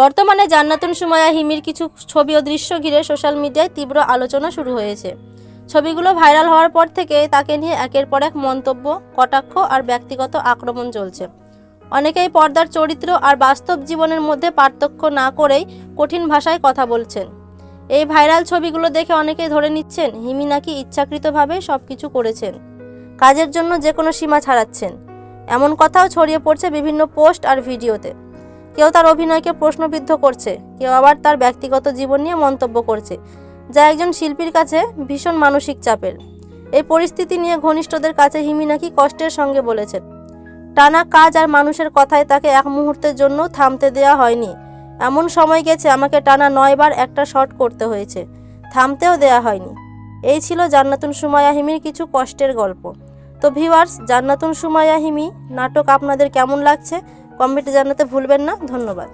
বর্তমানে জান্নাতুন সুমায়া হিমির কিছু ছবি ও দৃশ্য ঘিরে সোশ্যাল মিডিয়ায় তীব্র আলোচনা শুরু হয়েছে। ছবিগুলো ভাইরাল হওয়ার পর থেকে তাকে নিয়ে একের পর এক মন্তব্য, কটাক্ষ আর ব্যক্তিগত আক্রমণ চলছে। অনেকেই পর্দার চরিত্র আর বাস্তব জীবনের মধ্যে পার্থক্য না করেই কঠিন ভাষায় কথা বলছেন। এই ভাইরাল ছবিগুলো দেখে অনেকেই ধরে নিচ্ছেন, হিমি নাকি ইচ্ছাকৃতভাবে সব কিছু করেছেন, কাজের জন্য যে কোনো সীমা ছাড়াচ্ছেন। এমন কথাও ছড়িয়ে পড়ছে বিভিন্ন পোস্ট আর ভিডিওতে। কেউ তার অভিনয়কে প্রশ্নবিদ্ধ করছে, কেউ আবার তার ব্যক্তিগত জীবন নিয়ে মন্তব্য করছে, যা একজন শিল্পীর কাছে ভীষণ মানসিক চাপের। এই পরিস্থিতি নিয়ে ঘনিষ্ঠদের কাছে হিমি নাকি কষ্টের সঙ্গে বলেছেন। টানা কাজ আর মানুষের কথায় তাকে এক মুহূর্তের জন্য থামতে দেওয়া হয়নি। এমন সময় গেছে আমাকে টানা নয়বার একটা শট করতে হয়েছে, থামতেও দেয়া হয়নি। এই ছিল জান্নাতুন সুমায়া হিমির কিছু কষ্টের গল্প। তো ভিউয়ার্স, জান্নাতুন সুমায়া হিমি, নাটক আপনাদের কেমন লাগছে? কমেন্টে জানাতে ভুলবেন না ধন্যবাদ।